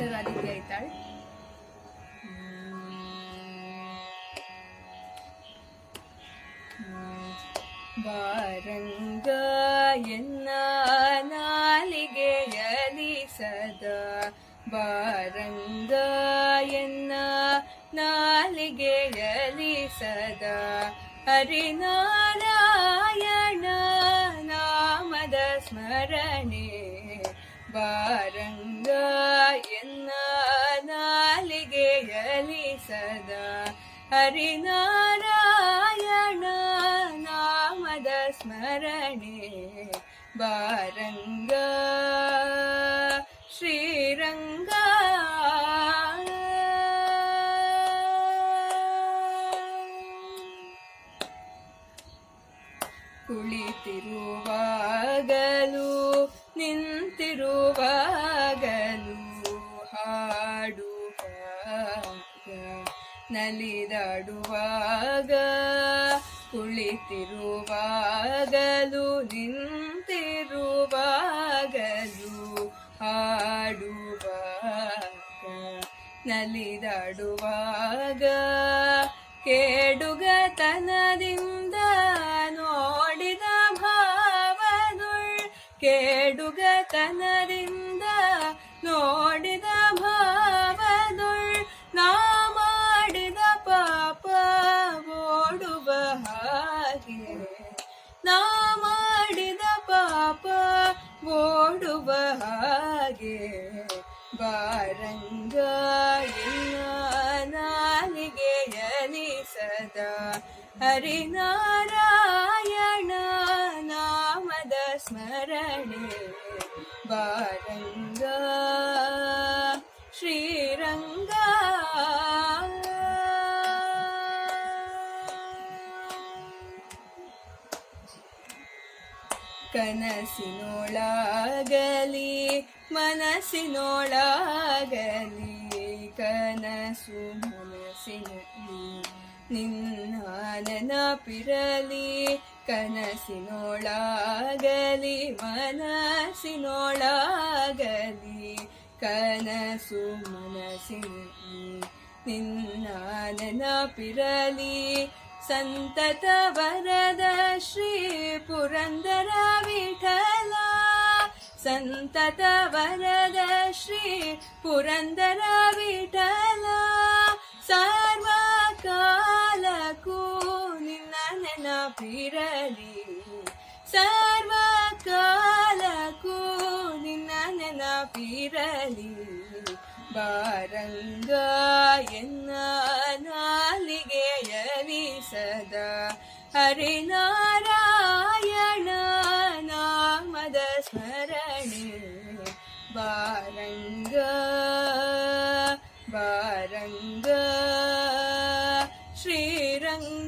ಅಕ್ಷರಾದಿತ್ಯ ಐತಾಳ್ ಬಾರಂಗ ಎನ್ನ ನಾಲಿಗೆಯಲಿ ಸದಾ ಬಾರಂಗ ಎನ್ನ ನಾಲಿಗೆಯಲಿ ಸದಾ ಹರಿನಾರಾಯಣ ನಾಮದ ಸ್ಮರಣೆ ಬಾರಂಗ ಎನ್ನ ನಾಲಿಗೆಯಲಿ ಸದಾ ಹರಿನಾರಾಯಣ ನಾಮದ ಸ್ಮರಣೆ. ಬಾರಂಗ ಶ್ರೀರಂಗ. ಕುಳಿತಿರುವಾಗಲೂ ನಿಂತಿರುವಾಗಲೂ ಹಾಡುವಾಗ ನಲಿದಾಡುವಾಗ ಕುಳಿತಿರುವಾಗಲು ನಿಂತಿರುವಾಗಲು ಹಾಡುವಾಗ ನಲಿದಾಡುವಾಗ ಕೇಡುಗತನದಿಂದ ನೋಡಿದ ಭಾವದುಳ್ ನಾ ಮಾಡಿದ ಪಾಪ ಓಡುವ ಹಾಗೆ ನಾ ಮಾಡಿದ ಪಾಪ ಓಡುವ ಹಾಗೆ ಬಾರಂಗ ಎನ್ನ ನಾಲಿಗೆಯಲಿ ಸದಾ ಹರಿನಾರಾಯಣ ನಾಮದ ಸ್ಮರಣೆ ಬಾರಂಗ ಶ್ರೀರಂಗ. ಕನಸಿನೋಳಾಗಲಿ ಮನಸ್ಸಿನೋಳಾಗಲಿ ಕನಸು ಮನಸ್ಸಿನಲ್ಲಿ ನಿನ್ನ ನೆನಪಿರಲಿ ಕನಸಿನೊಳಗಲಿ, ಮನಸಿನೋಳಾಗಲಿ, ಕನಸು ಮನಸ್ಸಿನಲ್ಲಿ ನಿನ್ನ ನೆನಪಿರಲಿ. ಸಂತತ ವರದ ಶ್ರೀ ಪುರಂದರ ವಿಠಲ, ಸಂತತ ವರದ ಶ್ರೀ ಪುರಂದರ ವಿಠಲ ಪಿರಲಿ ಸರ್ವ ಕಾಲಕ್ಕೂ ನಿನ್ನ ನೆನಪಿರಲಿ ಬಾರಂಗ ಎನ್ನ ನಾಲಿಗೆಯಲಿ ಸದಾ ಹರಿನಾರಾಯಣ ನಾಮದ ಸ್ಮರಣೆ ಬಾರಂಗ ಬಾರಂಗ ಶ್ರೀರಂಗ